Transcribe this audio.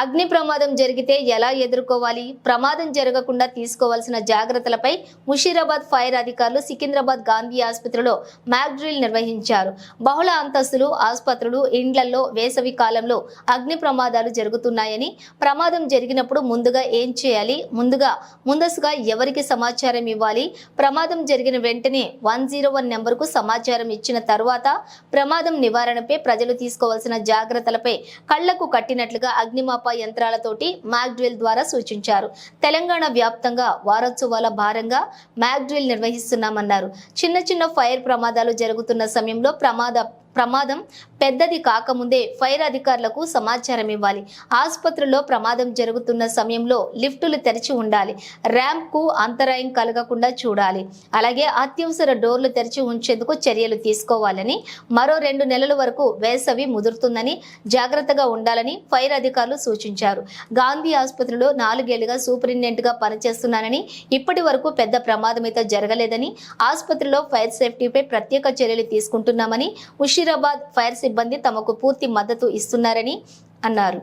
అగ్ని ప్రమాదం జరిగితే ఎలా ఎదుర్కోవాలి? ప్రమాదం జరగకుండా తీసుకోవాల్సిన జాగ్రత్తలపై ముషీరాబాద్ ఫైర్ అధికారులు సికింద్రాబాద్ గాంధీ ఆసుపత్రిలో మ్యాక్ డ్రిల్ నిర్వహించారు. బహుళ అంతస్తులు ఆసుపత్రులు ఇండ్లలో వేసవి కాలంలో అగ్ని ప్రమాదాలు జరుగుతున్నాయని ప్రమాదం జరిగినప్పుడు ముందుగా ఏం చేయాలి? ముందుగా ముందస్తుగా ఎవరికి సమాచారం ఇవ్వాలి? ప్రమాదం జరిగిన వెంటనే వన్ జీరో వన్ నెంబర్కు సమాచారం ఇచ్చిన తర్వాత ప్రమాదం నివారణపై ప్రజలు తీసుకోవాల్సిన జాగ్రత్తలపై కళ్ళకు కట్టినట్లుగా అగ్నిమాప యంత్రాలతోటి మ్యాగ్డ్రిల్ ద్వారా సూచించారు. తెలంగాణ వ్యాప్తంగా వారోత్సవాల భారంగా మ్యాగ్డ్రిల్ నిర్వహిస్తున్నామన్నారు. చిన్న చిన్న ఫైర్ ప్రమాదాలు జరుగుతున్న సమయంలో ప్రమాద ప్రమాదం పెద్దది కాకముందే ఫైర్ అధికారులకు సమాచారం ఇవ్వాలి. ఆసుపత్రిలో ప్రమాదం జరుగుతున్న సమయంలో లిఫ్టులు తెరిచి ఉండాలి. ర్యాంప్కు అంతరాయం కలగకుండా చూడాలి. అలాగే అత్యవసర డోర్లు తెరిచి ఉంచేందుకు చర్యలు తీసుకోవాలని మరో రెండు నెలల వరకు వేసవి ముదురుతుందని జాగ్రత్తగా ఉండాలని ఫైర్ అధికారులు సూచించారు. గాంధీ ఆసుపత్రిలో నాలుగేళ్ళుగా సూపరింటెండెంట్గా పనిచేస్తున్నానని ఇప్పటి వరకు పెద్ద ప్రమాదం అయితే జరగలేదని ఆసుపత్రిలో ఫైర్ సేఫ్టీపై ప్రత్యేక చర్యలు తీసుకుంటున్నామని ముషీరాబాద్ ఫైర్ సిబ్బంది తమకు పూర్తి మద్దతు ఇస్తున్నారని అన్నారు.